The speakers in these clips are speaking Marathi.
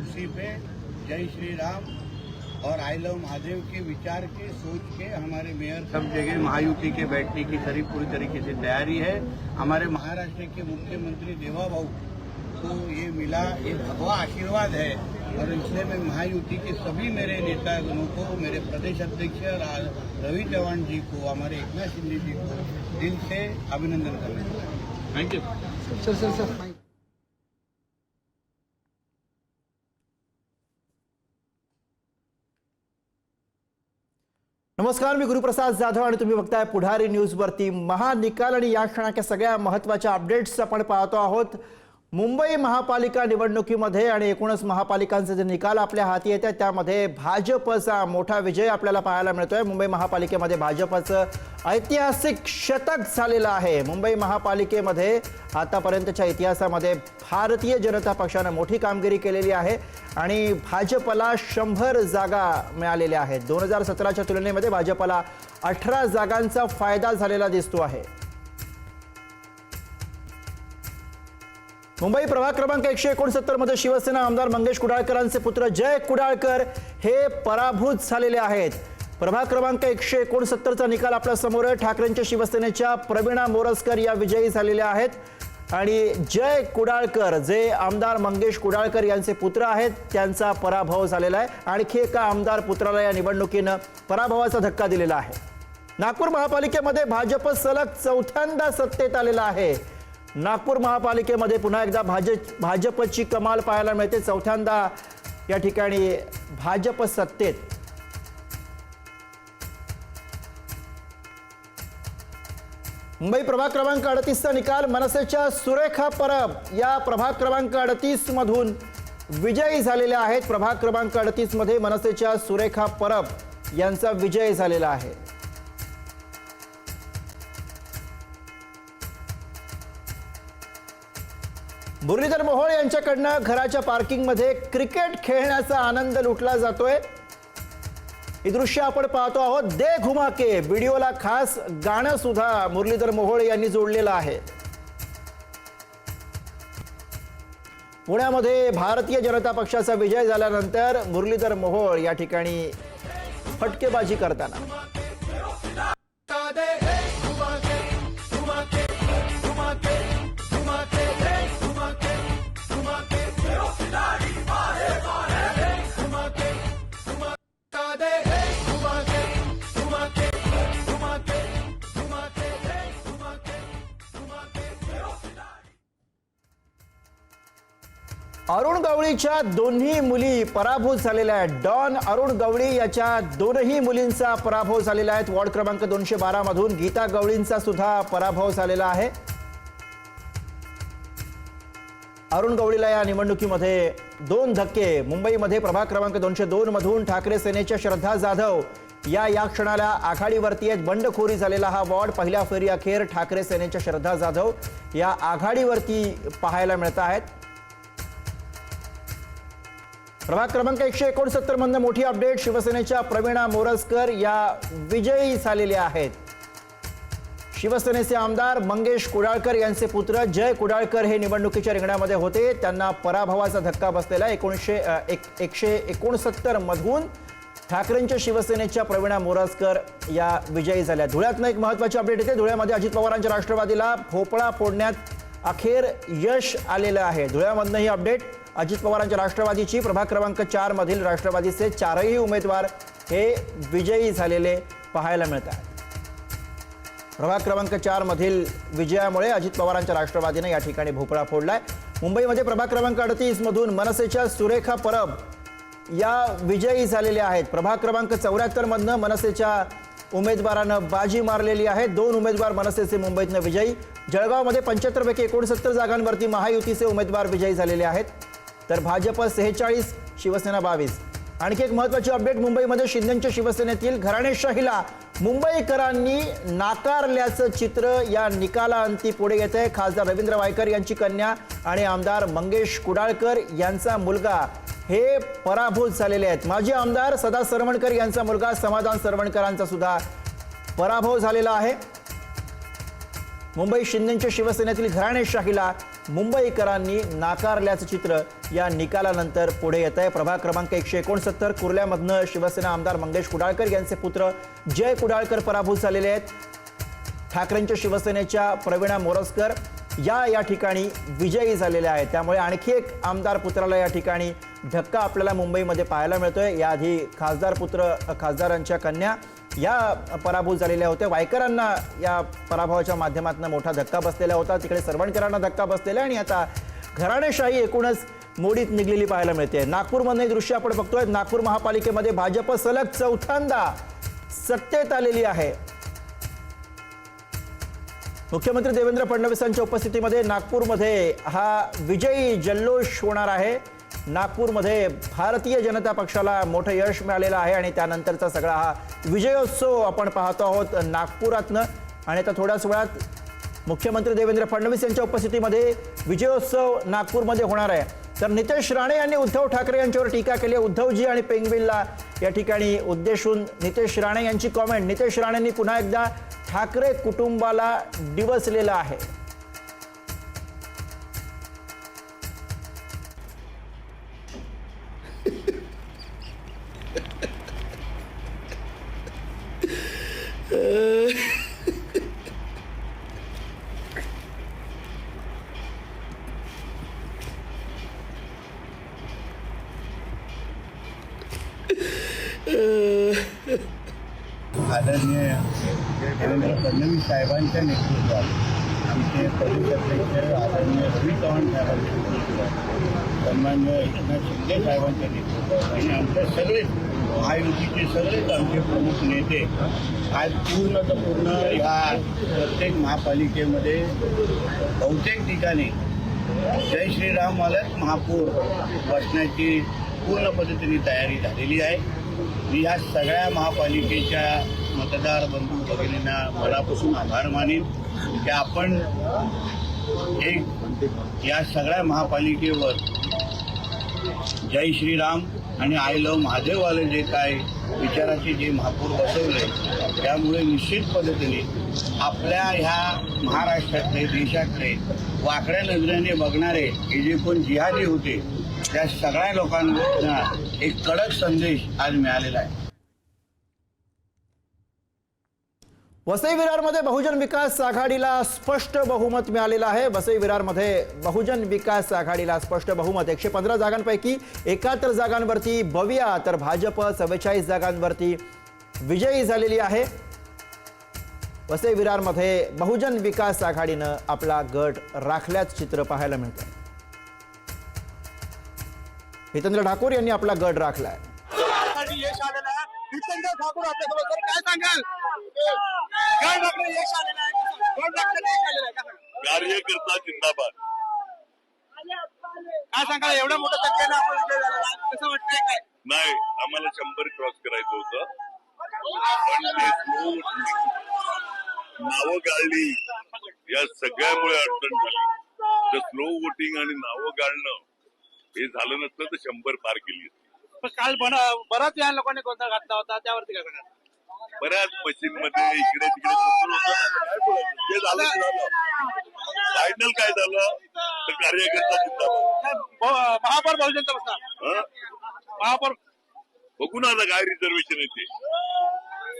कुर्सी पे जय श्री राम और आई लव महादेव के विचार के सोच के हमारे मेयर सब जगह महायुति के बैठने की करीब पूरी तरीके से तैयारी है हमारे महाराष्ट्र के मुख्यमंत्री देवा भाऊ को ये मिला ये भगवा आशीर्वाद है और इसलिए मैं महायुति के सभी मेरे नेतागणों को मेरे प्रदेश अध्यक्ष रवि चौहान जी को हमारे एकनाथ शिंदे जी को दिल से अभिनंदन करना चाहता हूँ। Thank you sir sir sir नमस्कार मी गुरुप्रसाद जाधव आणि तुम्ही बघताय पुढारी न्यूजवरती महानिकाल आणि या क्षणाच्या सगळ्या महत्त्वाच्या अपडेट्स आपण पाहतो आहोत. मुंबई महापालिका निवडणुकीमध्ये आणि एकूणच महापालिकांचे जे निकाल आपल्या हाती येत आहेत त्यामध्ये भाजपचा मोठा विजय आपल्याला पाहायला मिळतोय. मुंबई महापालिकेमध्ये भाजपचं ऐतिहासिक शतक झालेलं आहे. मुंबई महापालिकेमध्ये आतापर्यंतच्या इतिहासामध्ये भारतीय जनता पक्षानं मोठी कामगिरी केलेली आहे आणि भाजपला शंभर जागा मिळालेल्या आहेत. दोन हजार सतराच्या तुलनेमध्ये भाजपला अठरा जागांचा फायदा झालेला दिसतो आहे. मुंबई प्रभाग क्रमांक एकशे एकोणसत्तरमध्ये शिवसेना आमदार मंगेश कुडाळकरांचे पुत्र जय कुडाळकर हे पराभूत झालेले आहेत. प्रभाग क्रमांक एकशे एकोणसत्तरचा निकाल आपल्यासमोर आहे ठाकरेंच्या शिवसेनेच्या प्रवीणा मोरसकर या विजयी झालेल्या आहेत. आणि जय कुडाळकर जे आमदार मंगेश कुडाळकर यांचे पुत्र आहेत त्यांचा पराभव झालेला आहे. आणखी एका आमदार पुत्राला या निवडणुकीनं पराभवाचा धक्का दिलेला आहे. नागपूर महापालिकेमध्ये भाजप सलग चौथ्यांदा सत्तेत आलेला आहे. नागपूर महापालिकेमध्ये पुन्हा एकदा भाजप भाजपची कमाल पाहायला मिळते. चौथ्यांदा या ठिकाणी भाजप सत्तेत. मुंबई प्रभाग क्रमांक अडतीसचा निकाल मनसेच्या सुरेखा परब या प्रभाग क्रमांक अडतीसमधून विजयी झालेल्या आहेत. प्रभाग क्रमांक अडतीसमध्ये मनसेच्या सुरेखा परब यांचा विजय झालेला आहे. मुरलीधर मोहोळ यांच्याकडनं घराच्या पार्किंगमध्ये क्रिकेट खेळण्याचा आनंद लुटला जातोय. ही दृश्य आपण पाहतो आहोत. दे घुमाके व्हिडिओला खास गाणं सुद्धा मुरलीधर मोहोळ यांनी जोडलेलं आहे. पुण्यामध्ये भारतीय जनता पक्षाचा विजय झाल्यानंतर मुरलीधर मोहोळ या ठिकाणी फटकेबाजी करताना. अरुण गवळीच्या दोन्ही मुली पराभूत झालेल्या आहेत. डॉन अरुण गवळी याच्या दोनही मुलींचा पराभव झालेला आहे. वॉर्ड क्रमांक दोनशे बारा मधून गीता गवळींचा सुद्धा पराभव झालेला आहे. अरुण गवळीला या निवडणुकीमध्ये दोन धक्के. मुंबईमध्ये प्रभाग क्रमांक दोनशे दोन मधून ठाकरे सेनेच्या श्रद्धा जाधव या या क्षणाला आघाडीवरती आहेत बंडखोरी झालेला हा वॉर्ड. पहिल्या फेरी अखेर ठाकरे सेनेच्या श्रद्धा जाधव या आघाडीवरती पाहायला मिळत आहेत. प्रभाग क्रमांक एकशे एकोणसत्तर मधनं मोठी अपडेट शिवसेनेच्या प्रवीणा मोरजकर या विजयी झालेल्या आहेत. शिवसेनेचे आमदार मंगेश कुडाळकर यांचे पुत्र जय कुडाळकर हे निवडणुकीच्या रिंगणामध्ये होते. त्यांना पराभवाचा धक्का बसलेला आहे. एकोणीसशे एक एकशे एकोणसत्तर मधून ठाकरेंच्या शिवसेनेच्या प्रवीणा मोरजकर या विजयी झाल्या. धुळ्यातनं एक महत्वाची अपडेट येते. धुळ्यामध्ये अजित पवारांच्या राष्ट्रवादीला भोपळा फोडण्यात अखेर यश आलेलं आहे. धुळ्यामधनं ही अपडेट अजित पवारांच्या राष्ट्रवादीची प्रभाग क्रमांक चारमधील राष्ट्रवादीचे चारही उमेदवार हे विजयी झालेले पाहायला मिळत आहेत प्रभाग क्रमांक चारमधील विजयामुळे अजित पवारांच्या राष्ट्रवादीने या ठिकाणी भोपळा फोडलाय. मुंबईमध्ये प्रभाग क्रमांक अडतीसमधून मनसेच्या सुरेखा परब या विजयी झालेल्या आहेत. प्रभाग क्रमांक चौऱ्याहत्तरमधनं मनसेच्या उमेदवारानं बाजी मारलेली आहे. दोन उमेदवार मनसेचे मुंबईतनं विजयी. जळगावमध्ये पंच्याहत्तरपैकी एकोणसत्तर जागांवरती महायुतीचे उमेदवार विजयी झालेले आहेत. तर भाजप सेहेचाळीस शिवसेना बावीस. आणखी एक महत्वाची अपडेट मुंबईमध्ये शिंदेच्या शिवसेनेतील घराणेशाहीला मुंबईकरांनी नाकारल्याचं चित्र या निकालाअंती पुढे येत आहे. खासदार रवींद्र वायकर यांची कन्या आणि आमदार मंगेश कुडाळकर यांचा मुलगा हे पराभूत झालेले आहेत. माजी आमदार सदा सरवणकर यांचा मुलगा समाधान सरवणकरांचा सुद्धा पराभव झालेला आहे. मुंबई शिंदेच्या शिवसेनेतील घराणेशाहीला मुंबईकरांनी नाकारल्याचं चित्र या निकालानंतर पुढे येत आहे प्रभाग क्रमांक एकशे एकोणसत्तर कुर्ल्यामधनं शिवसेना आमदार मंगेश कुडाळकर यांचे पुत्र जय कुडाळकर पराभूत झालेले आहेत. ठाकरेंच्या शिवसेनेच्या प्रवीणा मोरजकर या या ठिकाणी विजयी झालेल्या आहेत. त्यामुळे आणखी एक आमदार पुत्राला या ठिकाणी धक्का आपल्याला मुंबईमध्ये पाहायला मिळतोय. याआधी खासदार पुत्र खासदारांच्या कन्या या पराभूत झालेल्या होत्या. वायकरांना या पराभवाच्या माध्यमातून मोठा धक्का बसलेला होता. तिकडे सरवणकरांना धक्का बसलेला आणि आता घराणेशाही एकूणच मोडीत निघलेली पाहायला मिळते. नागपूरमध्ये दृश्य आपण बघतोय. नागपूर महापालिकेमध्ये भाजप सलग चौथ्यांदा सत्तेत आलेली आहे. मुख्यमंत्री देवेंद्र फडणवीसांच्या उपस्थितीमध्ये नागपूरमध्ये हा विजयी जल्लोष होणार आहे. नागपूरमध्ये भारतीय जनता पक्षाला मोठं यश मिळालेलं आहे आणि त्यानंतरचा सगळा हा विजयोत्सव आपण पाहतो आहोत नागपुरातनं. आणि आता थोड्याच वेळात मुख्यमंत्री देवेंद्र फडणवीस यांच्या उपस्थितीमध्ये विजयोत्सव नागपूरमध्ये होणार आहे. तर नितेश राणे यांनी उद्धव ठाकरे यांच्यावर टीका केली आहे. उद्धवजी आणि पेंगविलला या ठिकाणी उद्देशून नितेश राणे यांची कॉमेंट. नितेश राणेंनी पुन्हा एकदा ठाकरे कुटुंबाला डिवसलेलं आहे. आदरणीय देवेंद्र फडणवीस साहेबांच्या नेतृत्वात आमचे प्रदेश अध्यक्ष आदरणीय रवी चव्हाण साहेबांच्या नेतृत्वात सन्मान्य एकनाथ शिंदे साहेबांच्या नेतृत्वात आणि आमच्या सगळे महायुतीचे सगळेच आमचे प्रमुख नेते आज पूर्ण तर पूर्ण ह्या प्रत्येक महापालिकेमध्ये बहुतेक ठिकाणी जय श्रीराम मालक महापूर बसण्याची पूर्ण पद्धतीने तयारी झालेली आहे. या सगळ्या महापालिकेच्या मतदार बंधू भगिनींना मनापासून आभार मानेन की आपण एक या सगळ्या महापालिकेवर जय श्रीराम आणि आय लव महादेववाले जे काय विचाराचे जे महापौर बसवले त्यामुळे निश्चित पद्धतीने आपल्या ह्या महाराष्ट्रातले देशातले वाकड्या नजरेने बघणारे हे जे कोण जिहादी होते त्या सगळ्या लोकांना एक कडक संदेश आज मिळालेला आहे. वसई विरारमध्ये बहुजन विकास आघाडीला स्पष्ट बहुमत मिळालेलं आहे. वसई विरारमध्ये बहुजन विकास आघाडीला स्पष्ट बहुमत. एकशे पंधरा जागांपैकी एकाहत्तर जागांवरती बविया तर भाजप चव्वेचाळीस जागांवरती विजयी झालेली आहे. वसई विरारमध्ये बहुजन विकास आघाडीनं आपला गट राखल्याच चित्र पाहायला मिळतं हितेंद्र ठाकूर यांनी आपला गट राखलाय? कार्यकर्ता जिंदाबाद. काय सांगाल? एवढ्या मोठ्या संख्येनं आपण विजय झालेला आहे कसं वाटतंय काय? नाही आम्हाला शंभर क्रॉस करायचं होतं. नावं गाळली. या सगळ्यामुळे अडचण झाली. तर स्लो वोटिंग आणि नावं गाळणं हे झालं नसतं तर शंभर पार केली. पण काल बराच या लोकांनी गोंधळ घातला होता त्यावरती काय सांगाल बऱ्याच मशीन मध्ये इकडे तिकडे? जे झालं फायनल काय झालं? तर कार्यकर्ता ब- महापौर बहुजनचा हं? महापौर बघू ना आता काय रिझर्वेशन येते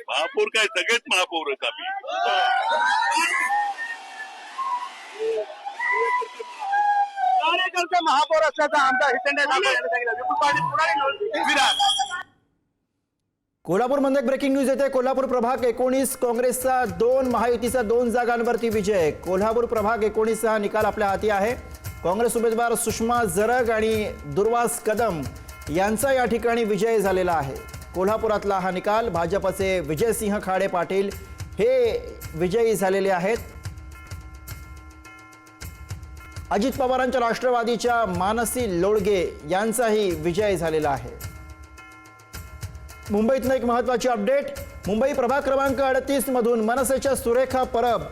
महापौर काय सगळेच महापौर आहेत आम्ही. कार्यकर्ते महापौर असल्याचा आमचा हितेंद्र ठाकूर यांनी सांगितलं. विपुल पाटील पुढारी विरार कोल्हापूरमध्ये एक ब्रेकिंग न्यूज येते. कोल्हापूर प्रभाग एकोणीस काँग्रेसचा दोन महायुतीचा दोन जागांवरती विजय. कोल्हापूर प्रभाग एकोणीसचा निकाल आपल्या हाती आहे. काँग्रेस उमेदवार सुषमा जरग आणि दुर्वास कदम यांचा या ठिकाणी विजय झालेला आहे. कोल्हापुरातला हा निकाल भाजपचे विजयसिंह खाडे पाटील हे विजयी झालेले आहेत. अजित पवारांच्या राष्ट्रवादीच्या मानसी लोळगे यांचाही विजय झालेला आहे. मुंबईतनं एक महत्वाची अपडेट. मुंबई प्रभाग क्रमांक अडतीस मधून मनसेच्या सुरेखा परब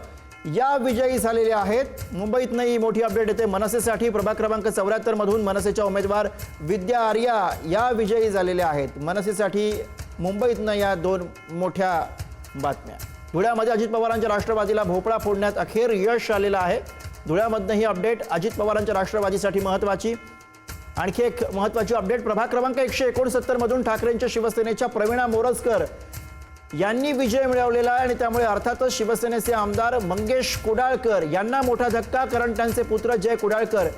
या विजयी झालेल्या आहेत. मुंबईतनं ही मोठी अपडेट येते. मनसेसाठी प्रभाग क्रमांक चौऱ्याहत्तर मधून मनसेच्या उमेदवार विद्या आर्या या विजयी झालेल्या आहेत. मनसेसाठी मुंबईतनं या दोन मोठ्या बातम्या. धुळ्यामध्ये अजित पवारांच्या राष्ट्रवादीला भोपळा फोडण्यात अखेर यश आलेलं आहे. धुळ्यामधनं ही अपडेट. अजित पवारांच्या राष्ट्रवादीसाठी महत्वाची आणखी एक महत्वाची अपडेट प्रभाग क्रमांक एकशे एकोणसत्तर मधून ठाकरेंच्या शिवसेनेच्या प्रवीणा मोरजकर यांनी विजय मिळवलेला आहे आणि त्यामुळे अर्थातच शिवसेनेचे आमदार मंगेश कुडाळकर यांना मोठा धक्का कारण त्यांचे पुत्र जय कुडाळकर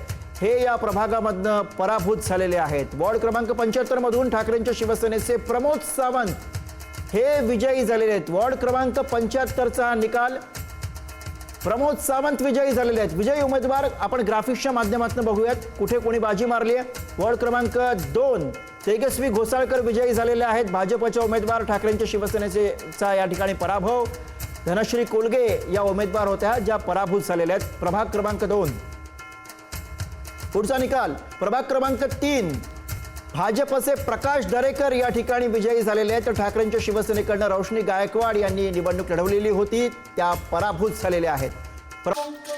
हे या प्रभागामधनं पराभूत झालेले आहेत. वॉर्ड क्रमांक पंच्याहत्तर मधून ठाकरेंच्या शिवसेनेचे प्रमोद सावंत हे विजयी झालेले आहेत. वॉर्ड क्रमांक पंच्याहत्तरचा हा निकाल प्रमोद सावंत विजयी झालेले आहेत. विजयी उमेदवार आपण ग्राफिक्सच्या माध्यमातून बघूयात. कुठे कोणी बाजी मारली आहे? वॉर्ड क्रमांक दोन. तेजस्वी घोसाळकर विजयी झालेले आहेत. भाजपच्या उमेदवार ठाकरेंच्या शिवसेनेचे चा या ठिकाणी पराभव. धनश्री कोलगे या उमेदवार होत्या ज्या पराभूत झालेल्या आहेत. प्रभाग क्रमांक दोन. पुढचा निकाल. प्रभाग क्रमांक तीन. भाजपचे प्रकाश दरेकर या ठिकाणी विजयी झालेले आहेत. तर ठाकरेंच्या शिवसेनेकडनं रोशनी गायकवाड यांनी निवडणूक लढवलेली होती. त्या पराभूत झालेल्या आहेत. प्र-